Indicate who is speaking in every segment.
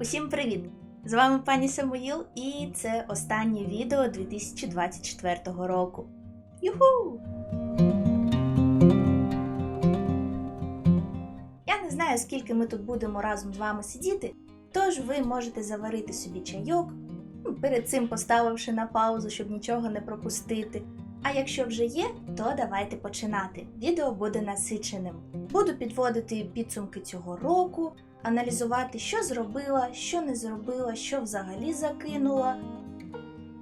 Speaker 1: Усім привіт! З вами пані Самуїл, і це останнє відео 2024 року. Юху! Я не знаю, скільки ми тут будемо разом з вами сидіти, тож ви можете заварити собі чайок, ну, перед цим поставивши на паузу, щоб нічого не пропустити. А якщо вже є, то давайте починати. Відео буде насиченим. Буду підводити підсумки цього року, аналізувати, що зробила, що не зробила, що взагалі закинула,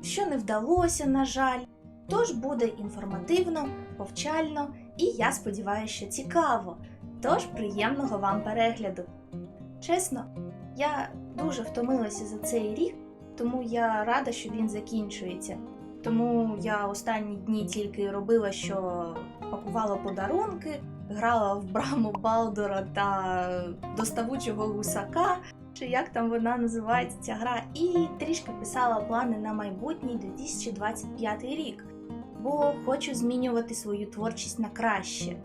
Speaker 1: що не вдалося, на жаль. Тож буде інформативно, повчально і я сподіваюся, що цікаво. Тож приємного вам перегляду. Чесно, я дуже втомилася за цей рік, тому я рада, що він закінчується. Тому я останні дні тільки робила, що пакувала подарунки, грала в браму Балдора та доставучого гусака, чи як там вона називається ця гра, і трішки писала плани на майбутній 2025 рік, бо хочу змінювати свою творчість на краще.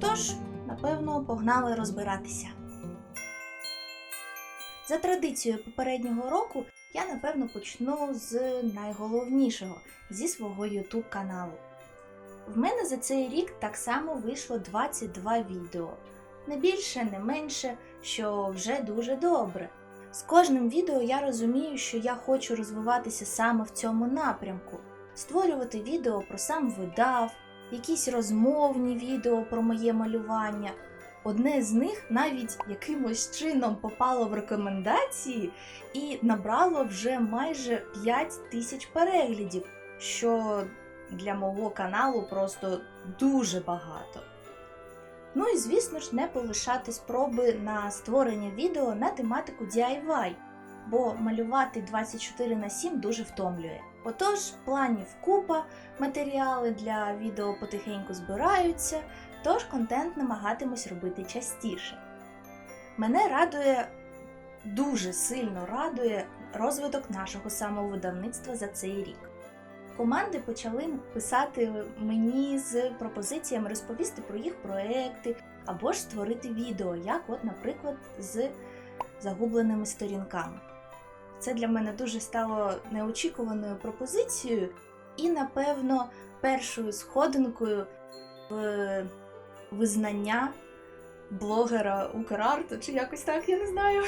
Speaker 1: Тож, напевно, погнали розбиратися. За традицією попереднього року я напевно почну з найголовнішого зі свого YouTube каналу. В мене за цей рік так само вийшло 22 відео. Не більше, не менше, що вже дуже добре. З кожним відео я розумію, що я хочу розвиватися саме в цьому напрямку, створювати відео про сам видав, якісь розмовні відео про моє малювання. Одне з них навіть якимось чином попало в рекомендації і набрало вже майже 5 тисяч переглядів, що для мого каналу просто дуже багато. Ну і звісно ж, не полишати спроби на створення відео на тематику DIY, бо малювати 24 на 7 дуже втомлює. Отож, планів купа, матеріали для відео потихеньку збираються, тож контент намагатимусь робити частіше. Мене радує, дуже сильно радує розвиток нашого самовидавництва за цей рік. Команди почали писати мені з пропозиціями розповісти про їх проекти або ж створити відео, як, от, наприклад, з загубленими сторінками. Це для мене дуже стало неочікуваною пропозицією і, напевно, першою сходинкою в визнання блогера Украрту, чи якось так, я не знаю.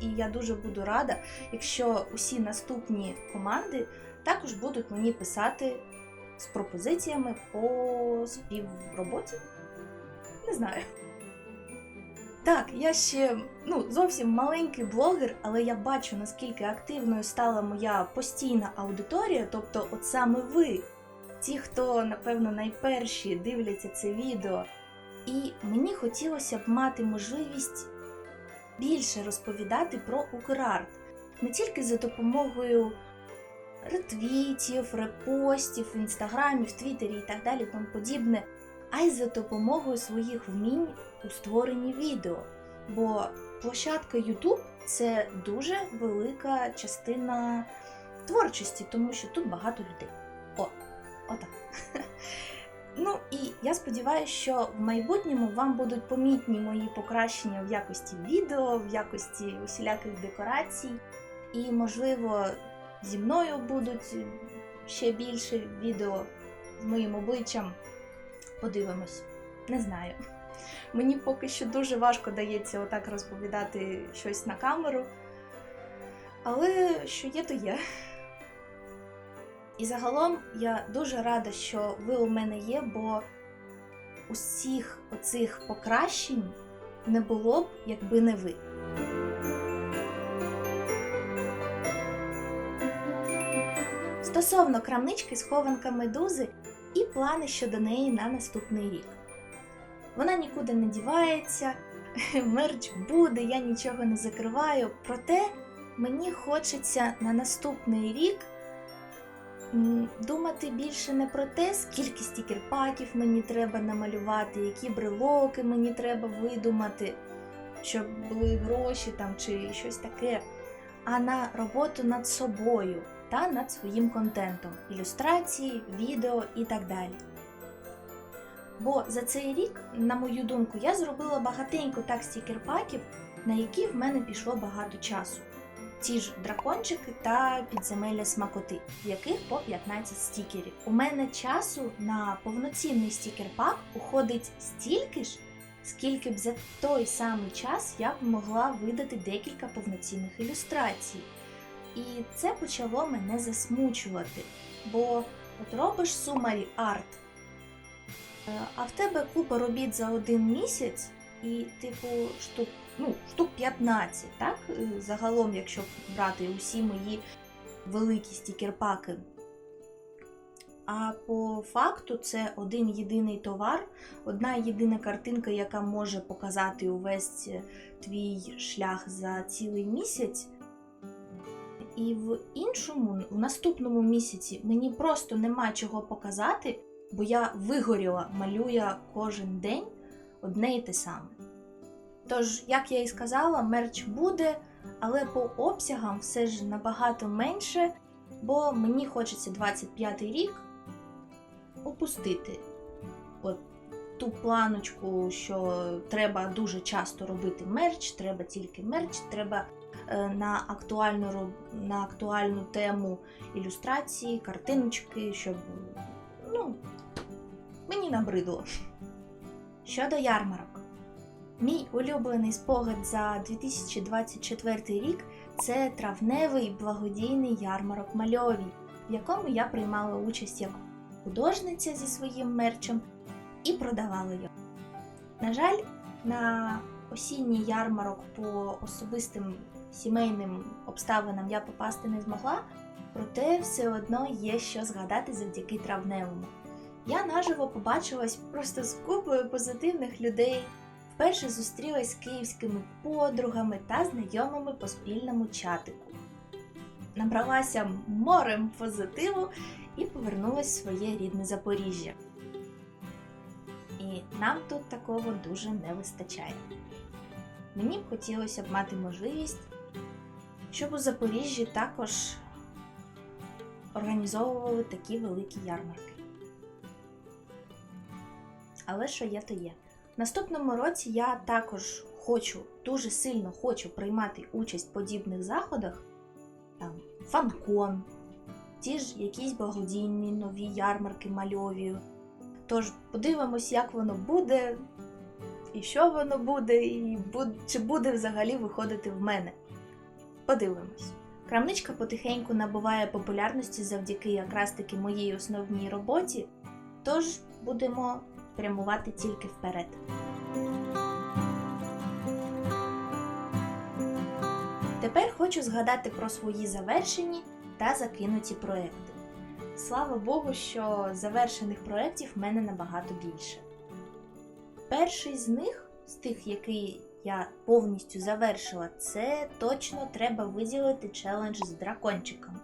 Speaker 1: І я дуже буду рада, якщо усі наступні команди також будуть мені писати з пропозиціями по співроботі. Не знаю. Так, я ще ну, зовсім маленький блогер, але я бачу, наскільки активною стала моя постійна аудиторія, тобто, от саме ви, ті, хто, напевно, найперші дивляться це відео. І мені хотілося б мати можливість більше розповідати про Украрт, не тільки за допомогою ретвітів, репостів в інстаграмі, в Твіттері і так далі, тому подібне, а й за допомогою своїх вмінь у створенні відео. Бо площадка YouTube це дуже велика частина творчості, тому що тут багато людей. О, отак. Ну і я сподіваюся, що в майбутньому вам будуть помітні мої покращення в якості відео, в якості усіляких декорацій, і, можливо, зі мною будуть ще більше відео з моїм обличчям. Подивимось, не знаю. Мені поки що дуже важко дається отак розповідати щось на камеру. Але що є, то є. І загалом я дуже рада, що ви у мене є, бо усіх оцих покращень не було б, якби не ви. Стосовно крамнички схованка медузи і плани щодо неї на наступний рік. Вона нікуди не дівається, мерч буде, я нічого не закриваю. Проте мені хочеться на наступний рік думати більше не про те, скільки стікерпаків мені треба намалювати, які брелоки мені треба видумати, щоб були гроші там чи щось таке, а на роботу над собою та над своїм контентом, ілюстрації, відео і так далі. Бо за цей рік, на мою думку, я зробила багатенько так стікерпаків, на які в мене пішло багато часу. Ті ж дракончики та підземелля смакоти, в яких по 15 стікерів. У мене часу на повноцінний стікер-пак уходить стільки ж, скільки б за той самий час я б могла видати декілька повноцінних ілюстрацій. І це почало мене засмучувати, бо от робиш сумарі арт, е, а в тебе купа робіт за один місяць, і, типу, штук, ну, штук 15, так? Е, Загалом, якщо брати усі мої великі стікер-паки. А по факту це один єдиний товар, одна єдина картинка, яка може показати увесь е, твій шлях за цілий місяць. І в іншому, в наступному місяці, мені просто нема чого показати, бо я вигоріла, малюя кожен день одне і те саме. Тож, як я і сказала, мерч буде, але по обсягам все ж набагато менше, бо мені хочеться 25 рік опустити от ту планочку, що треба дуже часто робити мерч, треба тільки мерч, треба е, на актуальну, на актуальну тему ілюстрації, картиночки, щоб ну, мені набридло. Щодо ярмарок. Мій улюблений спогад за 2024 рік це травневий благодійний ярмарок мальові, в якому я приймала участь як художниця зі своїм мерчем і продавала його. На жаль, на осінній ярмарок по особистим сімейним обставинам я попасти не змогла, проте все одно є що згадати завдяки травневому. Я наживо побачилась просто з купою позитивних людей. Вперше зустрілась з київськими подругами та знайомими по спільному чатику. Набралася морем позитиву і повернулась в своє рідне Запоріжжя. І нам тут такого дуже не вистачає. Мені б хотілося б мати можливість, щоб у Запоріжжі також організовували такі великі ярмарки. Але що є, то є. Наступному році я також хочу, дуже сильно хочу приймати участь в подібних заходах, там фанкон, ті ж якісь благодійні нові ярмарки мальові. Тож подивимось, як воно буде, і що воно буде, і чи буде взагалі виходити в мене. Подивимось. Крамничка потихеньку набуває популярності завдяки якраз таки моїй основній роботі, тож будемо прямувати тільки вперед. Тепер хочу згадати про свої завершені та закинуті проекти. Слава Богу, що завершених проєктів в мене набагато більше. Перший з них, з тих, який я повністю завершила, це точно треба виділити челендж з дракончиком,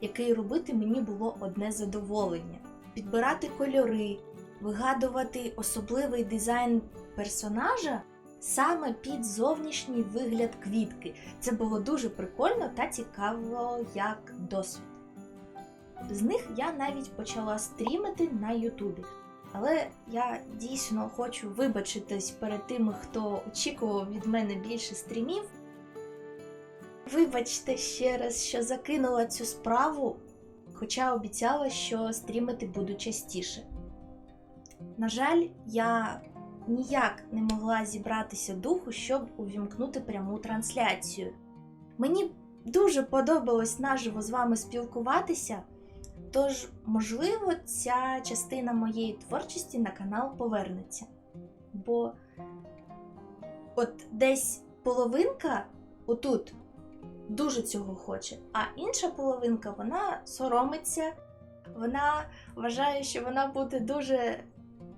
Speaker 1: який робити мені було одне задоволення: підбирати кольори, вигадувати особливий дизайн персонажа саме під зовнішній вигляд квітки. Це було дуже прикольно та цікаво як досвід. З них я навіть почала стрімити на Ютубі. Але я дійсно хочу вибачитись перед тими, хто очікував від мене більше стрімів. Вибачте ще раз, що закинула цю справу, хоча обіцяла, що стрімити буду частіше. На жаль, я ніяк не могла зібратися духу, щоб увімкнути пряму трансляцію. Мені дуже подобалось наживо з вами спілкуватися, тож, можливо, ця частина моєї творчості на канал повернеться. Бо от десь половинка отут дуже цього хоче, а інша половинка вона соромиться, вона вважає, що вона буде дуже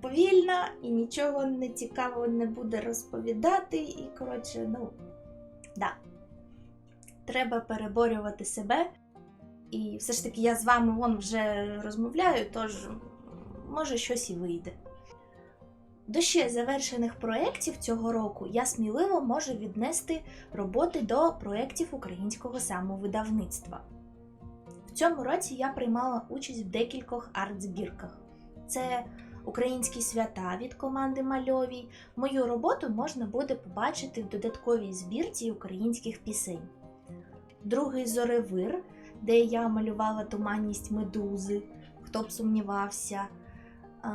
Speaker 1: повільна і нічого не цікавого не буде розповідати. І, коротше, ну, да. Треба переборювати себе. І все ж таки я з вами вон вже розмовляю, тож може щось і вийде. До ще завершених проєктів цього року я сміливо можу віднести роботи до проєктів українського самовидавництва. В цьому році я приймала участь в декількох арт-збірках. Це українські свята від команди Мальовій, мою роботу можна буде побачити в додатковій збірці українських пісень. Другий зоревир, де я малювала туманність медузи, хто б сумнівався. А,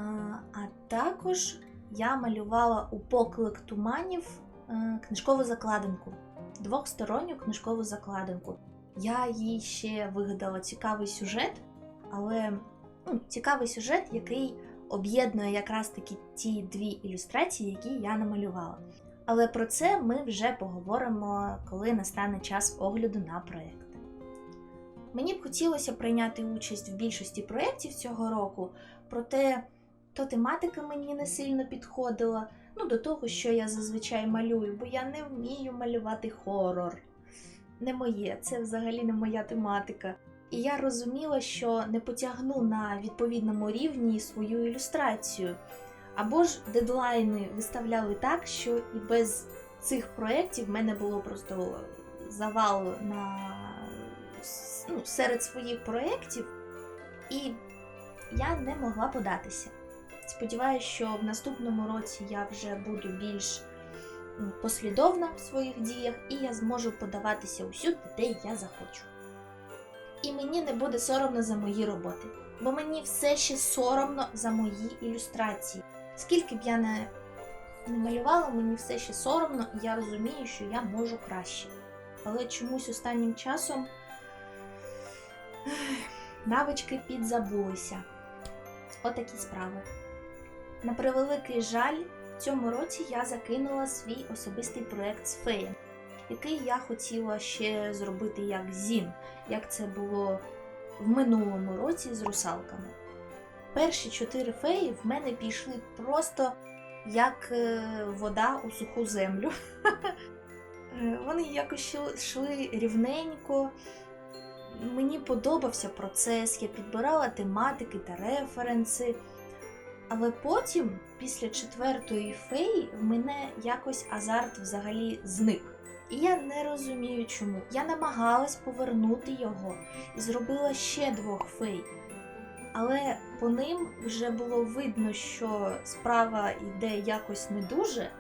Speaker 1: також я малювала у поклик туманів е, книжкову закладинку, двохсторонню книжкову закладинку. Я їй ще вигадала цікавий сюжет, але ну, цікавий сюжет, який об'єднує якраз таки ті дві ілюстрації, які я намалювала. Але про це ми вже поговоримо, коли настане час огляду на проєкт. Мені б хотілося прийняти участь в більшості проєктів цього року, проте то тематика мені не сильно підходила, ну до того, що я зазвичай малюю, бо я не вмію малювати хорор. Не моє, це взагалі не моя тематика. І я розуміла, що не потягну на відповідному рівні свою ілюстрацію. Або ж дедлайни виставляли так, що і без цих проєктів в мене було просто завал на ну, серед своїх проєктів, і я не могла податися. Сподіваюся, що в наступному році я вже буду більш послідовна в своїх діях, і я зможу подаватися усюди, де я захочу. І мені не буде соромно за мої роботи, бо мені все ще соромно за мої ілюстрації. Скільки б я не, не малювала, мені все ще соромно, і я розумію, що я можу краще. Але чомусь останнім часом навички підзабулися. Отакі справи. На превеликий жаль, в цьому році я закинула свій особистий проект з феєм, який я хотіла ще зробити як зін, як це було в минулому році з русалками. Перші чотири феї в мене пішли просто як е, вода у суху землю. Е, Вони якось йшли- рівненько. Мені подобався процес, я підбирала тематики та референси. Але потім, після четвертої феї, в мене якось азарт взагалі зник. І я не розумію чому. Я намагалась повернути його і зробила ще двох фей. Але по ним вже було видно, що справа йде якось не дуже.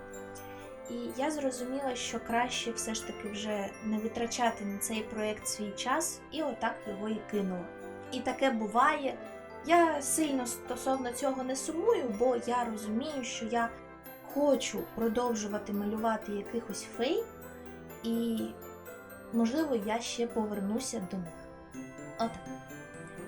Speaker 1: І я зрозуміла, що краще все ж таки вже не витрачати на цей проєкт свій час, і отак його і кинула. І таке буває. Я сильно стосовно цього не сумую, бо я розумію, що я хочу продовжувати малювати якихось фей, і, можливо, я ще повернуся до них. Отак.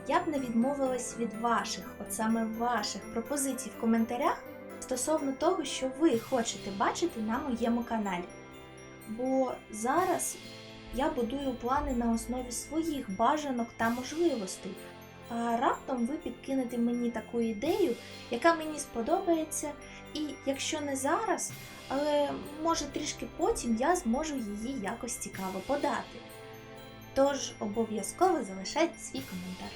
Speaker 1: Я б не відмовилась від ваших, от саме ваших пропозицій в коментарях стосовно того, що ви хочете бачити на моєму каналі. Бо зараз я будую плани на основі своїх бажанок та можливостей. А раптом ви підкинете мені таку ідею, яка мені сподобається, і якщо не зараз, але може трішки потім я зможу її якось цікаво подати. Тож обов'язково залишайте свій коментар.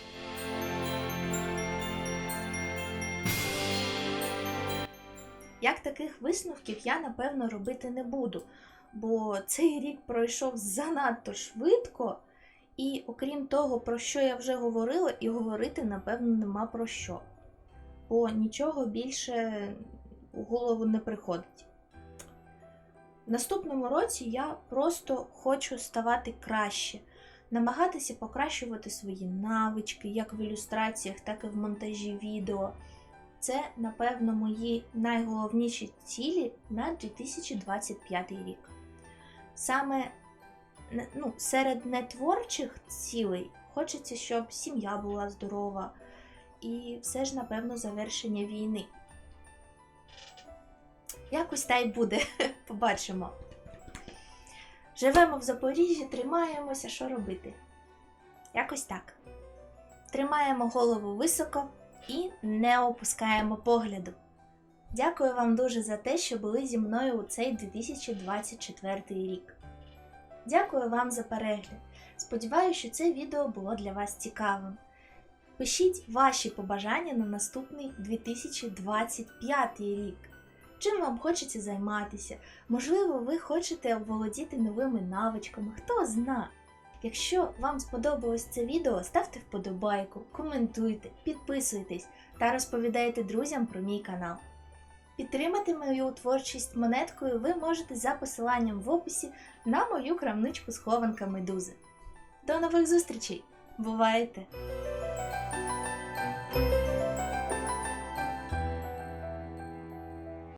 Speaker 1: Як таких висновків я напевно робити не буду, бо цей рік пройшов занадто швидко, і окрім того, про що я вже говорила, і говорити, напевно, нема про що. Бо нічого більше у голову не приходить. Наступному році я просто хочу ставати краще, намагатися покращувати свої навички, як в ілюстраціях, так і в монтажі відео. Це, напевно, мої найголовніші цілі на 2025 рік. Саме ну, серед нетворчих цілей хочеться, щоб сім'я була здорова, і все ж, напевно, завершення війни. Якось та й буде, побачимо. Живемо в Запоріжжі, тримаємося, що робити. Якось так. Тримаємо голову високо і не опускаємо погляду. Дякую вам дуже за те, що були зі мною у цей 2024 рік. Дякую вам за перегляд. Сподіваюся, що це відео було для вас цікавим. Пишіть ваші побажання на наступний 2025 рік. Чим вам хочеться займатися? Можливо, ви хочете оволодіти новими навичками, хто зна. Якщо вам сподобалось це відео, ставте вподобайку, коментуйте, підписуйтесь та розповідайте друзям про мій канал. Підтримати мою творчість монеткою ви можете за посиланням в описі на мою крамничку схованка медузи. До нових зустрічей! Бувайте!